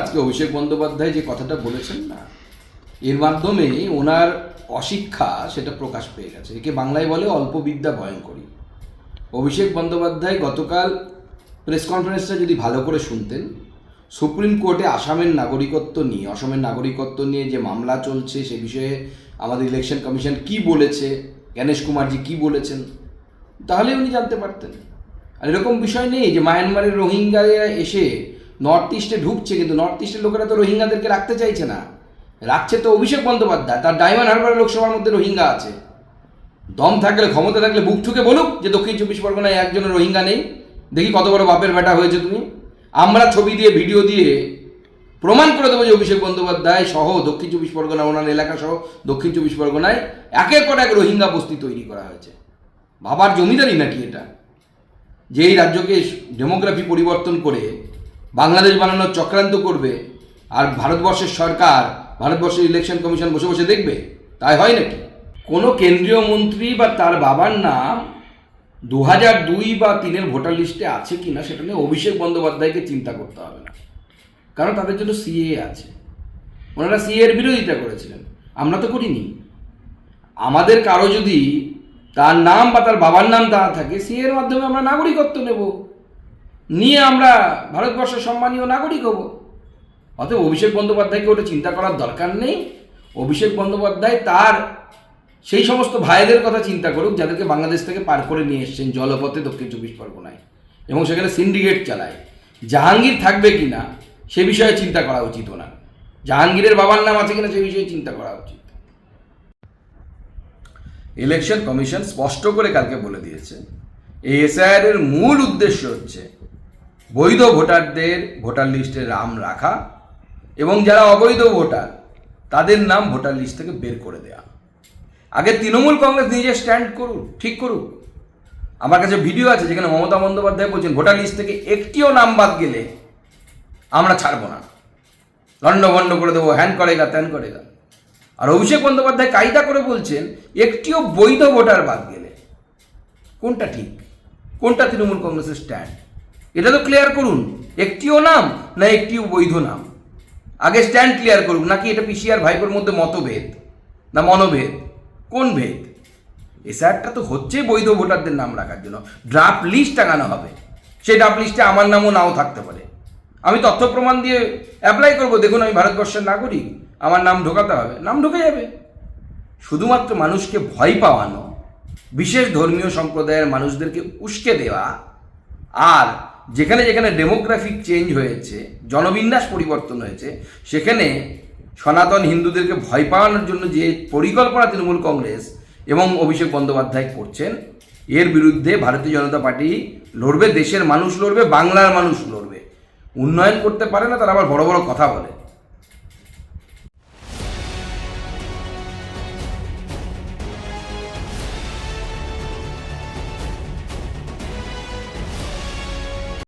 আজকে অভিষেক বন্দ্যোপাধ্যায় যে কথাটা বলেছেন না, এর মাধ্যমে ওনার অশিক্ষা সেটা প্রকাশ পেয়ে গেছে। একে বাংলায় বলে অল্প বিদ্যা ভয়ঙ্করী। অভিষেক বন্দ্যোপাধ্যায় গতকাল প্রেস কনফারেন্সটা যদি ভালো করে শুনতেন, সুপ্রিম কোর্টে আসামের নাগরিকত্ব নিয়ে, অসমের নাগরিকত্ব নিয়ে যে মামলা চলছে সে বিষয়ে আমাদের ইলেকশন কমিশন কি বলেছে গণেশ কুমারজি কি বলেছেন, তাহলে উনি জানতে পারতেন। আর এরকম বিষয় নেই যে মায়ানমারের রোহিঙ্গারা এসে নর্থ ইস্টে ঢুকছে, কিন্তু নর্থ ইস্টের লোকেরা তো রোহিঙ্গাদেরকে রাখতে চাইছে না। রাখছে তো অভিষেক বন্দ্যোপাধ্যায়, তার ডায়মন্ড হারবার লোকসভার মধ্যে রোহিঙ্গা আছে। দম থাকলে, ক্ষমতা থাকলে বুক ঠুকে বলুক যে দক্ষিণ চব্বিশ পরগনায় একজনের রোহিঙ্গা নেই। দেখি কত বড় বাপের বেটা হয়েছে তুমি। আমরা ছবি দিয়ে, ভিডিও দিয়ে প্রমাণ করে দেবো যে অভিষেক বন্দ্যোপাধ্যায় সহ দক্ষিণ চব্বিশ পরগনা, ওনার এলাকা সহ দক্ষিণ চব্বিশ পরগনায় একের পর এক রোহিঙ্গা বস্তি তৈরি করা হয়েছে। বাবার জমিদারি নাকি এটা? যে এই রাজ্যকে ডেমোগ্রাফি পরিবর্তন করে বাংলাদেশ বানানোর চক্রান্ত করবে আর ভারতবর্ষের সরকার, ভারতবর্ষের ইলেকশন কমিশন বসে বসে দেখবে? তাই হয় নাকি? কোনো কেন্দ্রীয় মন্ত্রী বা তার বাবার নাম দু হাজার দুই বা তিনের ভোটার লিস্টে আছে কি না সেটা নিয়ে অভিষেক বন্দ্যোপাধ্যায়কে চিন্তা করতে হবে না। কারণ তাদের জন্য সিএ আছে। ওনারা সিএ এর বিরোধিতা করেছিলেন। আমরা তো করিনি। আমাদের কারও যদি তার নাম বা তার বাবার নাম দেওয়া থাকে সি এর মাধ্যমে আমরা নাগরিকত্ব নেব। নিয়ে আমরা ভারতবর্ষের সম্মানীয় নাগরিক হব। অতএব অভিষেক বন্দ্যোপাধ্যায়কে ওটা চিন্তা করার দরকার নেই। অভিষেক বন্দ্যোপাধ্যায় তার সেই সমস্ত ভাইদের কথা চিন্তা করুক, যাদেরকে বাংলাদেশ থেকে পার করে নিয়ে এসছেন জলপথে দক্ষিণ চব্বিশ পরগনায় এবং সেখানে সিন্ডিকেট চালায়। জাহাঙ্গীর থাকবে কি না, সে বিষয়ে চিন্তা করা উচিত না জাহাঙ্গীরের বাবার নাম আছে কিনা সে বিষয়ে চিন্তা করা উচিত। ইলেকশন কমিশন স্পষ্ট করে কালকে বলে দিয়েছে। এই এসআইআর এর মূল উদ্দেশ্য হচ্ছে বৈধ ভোটারদের ভোটার লিস্টে নাম রাখা এবং যারা অবৈধ ভোটার, তাদের নাম ভোটার লিস্ট থেকে বের করে দেওয়া আগে তৃণমূল কংগ্রেস নিজে স্ট্যান্ড করুক, ঠিক করুক। আমার কাছে ভিডিও আছে যেখানে মমতা বন্দ্যোপাধ্যায় বলছেন, ভোটার লিস্ট থেকে একটিও নাম বাদ গেলে আমরা ছাড়বো না। লন্ডভন্ড করে দেবো, হ্যান করেগা, ত্যান করেগা। আর অভিষেক বন্দ্যোপাধ্যায় কায়দা করে বলছেন, একটিও বৈধ ভোটার বাদ গেলে। কোনটা ঠিক? কোনটা তৃণমূল কংগ্রেসের স্ট্যান্ড? এটা তো ক্লিয়ার করুন। একটিও নাম না একটিও বৈধ নাম। আগে স্ট্যান্ড ক্লিয়ার করুন নাকি এটা পিসিআর ভাইপোর মধ্যে মতভেদ না মনোভেদ? কোন ভেদ? এসআরটা তো হচ্ছে বৈধ ভোটারদের নাম রাখার জন্য। ড্রাফট লিস্ট টাঙানো হবে। সেই ড্রাফট লিস্টে আমার নামও নাও থাকতে পারে। আমি তথ্য প্রমাণ দিয়ে অ্যাপ্লাই করব। দেখুন, আমি ভারতবর্ষের নাগরিক। আমার নাম ঢোকাতে হবে। নাম ঢুকে যাবে। শুধুমাত্র মানুষকে ভয় পাওয়ানো, বিশেষ ধর্মীয় সম্প্রদায়ের মানুষদেরকে উস্কে দেওয়া আর যেখানে যেখানে ডেমোগ্রাফিক চেঞ্জ হয়েছে, জনবিন্যাস পরিবর্তন হয়েছে, সেখানে সনাতন হিন্দুদেরকে ভয় পাওয়ানোর জন্য যে পরিকল্পনা তৃণমূল কংগ্রেস এবং অভিষেক বন্দ্যোপাধ্যায় করছেন, এর বিরুদ্ধে ভারতীয় জনতা পার্টি লড়বে, দেশের মানুষ লড়বে, বাংলার মানুষ লড়বে। উন্নয়ন করতে পারে না, তারা আবার বড় বড় কথা বলে।